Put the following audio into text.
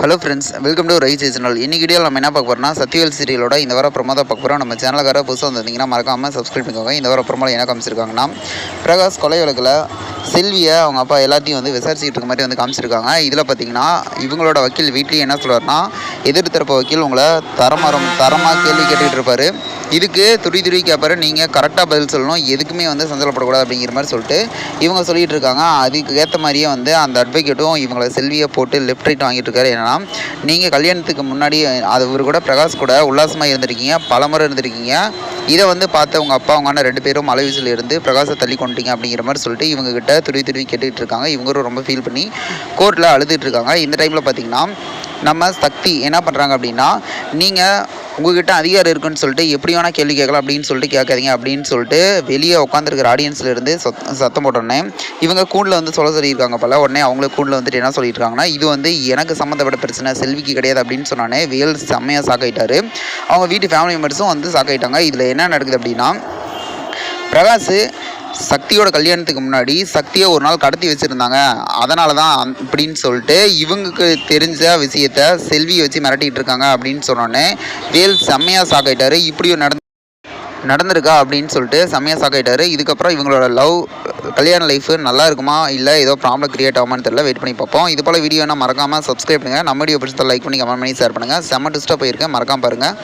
Hello friends welcome to rice channel இன்னைக்கு video நம்ம என்ன பார்க்க போகிறோம்னா சத்யவேல் சீரியலோட இந்த வாரம் பிரமோதா பார்க்க போகிறோம் நம்ம சேனலுக்கார புதுசாக வந்திருந்தீங்கன்னா மறக்காமல் சப்ஸ்கிரைப் பண்ணிக்கோங்க. இந்த வாரம் பிரமோதம் என்ன காமிச்சிருக்காங்கன்னா பிரகாஷ் கொலை வழக்கில் செல்வியை அவங்க அப்பா எல்லாத்தையும் வந்து விசாரிச்சுட்டு இருக்க மாதிரி வந்து காமிச்சிருக்காங்க. இதில் பார்த்தீங்கன்னா இவங்களோட வக்கீல் வீட்லேயும் என்ன சொல்லுவார்னா எதிர்த்தரப்பு வக்கீல் உங்களை தரமரம் தரமாக கேள்வி கேட்டுக்கிட்டு இருப்பார். இதுக்கு துடி துடி கேட்பாரு நீங்கள் கரெக்டாக பதில் சொல்லணும். எதுக்குமே வந்து சஞ்சலப்படக்கூடாது அப்படிங்கிற மாதிரி சொல்லிட்டு இவங்க சொல்லிட்டு இருக்காங்க. அதுக்கு ஏற்ற மாதிரியே வந்து அந்த அட்வொகேட்டும் இவங்களை செல்வியை போட்டு லெஃப்ட் ரைட் வாங்கிட்டு இருக்காரு. என்னன்னா நீங்கள் கல்யாணத்துக்கு முன்னாடி அது இவர் கூட பிரகாஷ் கூட உல்லாசமாக இருந்திருக்கீங்க. பலமுறை இருந்திருக்கீங்க. இதை வந்து பார்த்து உங்கள் அப்பா அவங்க ரெண்டு பேரும் அலைவீசில் இருந்து பிரகாஷை தள்ளி கொண்டுட்டீங்க அப்படிங்கிற மாதிரி சொல்லிட்டு இவங்ககிட்ட துடி துருவி கேட்டுக்கிட்டு இருக்காங்க. இவங்களும் ரொம்ப ஃபீல் பண்ணி கோர்ட்டில் அழுதுட்டு இருக்காங்க. இந்த டைமில் பார்த்தீங்கன்னா நம்ம சக்தி என்ன பண்ணுறாங்க அப்படின்னா நீங்கள் உங்ககிட்ட அதிகாரம் இருக்குன்னு சொல்லிட்டு எப்படி வேணால் கேள்வி கேட்கலாம் அப்படின்னு சொல்லிட்டு கேட்காதீங்க அப்படின்னு சொல்லிட்டு வெளியே உட்காந்துருக்கிற ஆடியன்ஸ்லேருந்து சத் சத்தம் போட்டோடனே இவங்க கூண்டில் வந்து சொல்ல சொல்லியிருக்காங்க போல. உடனே அவங்களே கூண்டில் வந்துட்டு என்ன சொல்லியிருக்காங்கன்னா இது வந்து எனக்கு சம்மந்தப்பட்ட பிரச்சனை செல்விக்கு கிடையாது அப்படின்னு சொன்னானே வேல் செம்மையாக சாக்காயிட்டார் அவங்க வீட்டு ஃபேமிலி மெம்பர்ஸும் வந்து சாக்காயிட்டாங்க இதில் என்ன நடக்குது அப்படின்னா பிரகாஷ் சக்தியோட கல்யாணத்துக்கு முன்னாடி சக்தியை ஒரு நாள் கடத்தி வச்சுருந்தாங்க. அதனால தான் அப்படின்னு சொல்லிட்டு இவங்களுக்கு தெரிஞ்ச விஷயத்த செல்வியை வச்சு மிரட்டிகிட்டு இருக்காங்க அப்படின்னு சொன்னோன்னே வேல் செம்மையாக சாக்காயிட்டாரு இப்படியும் நடந்து நடந்திருக்கா அப்படின்னு சொல்லிட்டு செம்மையாக சாக்காயிட்டாரு இதுக்கப்புறம் இவங்களோட லவ் கல்யாண லைஃப் நல்லா இருக்குமா? இல்லை ஏதோ ப்ராப்ளம் கிரியேட் ஆகுமான்னு தெரியல. வெயிட் பண்ணி பார்ப்போம். இது போல் வீடியோனா மறக்காமல் சப்ஸ்கிரைப் பண்ணுங்கள் நம்ம வீடியோ பிடிச்சதை லைக் பண்ணி கமெண்ட் பண்ணி ஷேர் பண்ணுங்கள் செம்ம டிஸ்டாக போயிருக்கேன் மறக்காமல் பாருங்கள்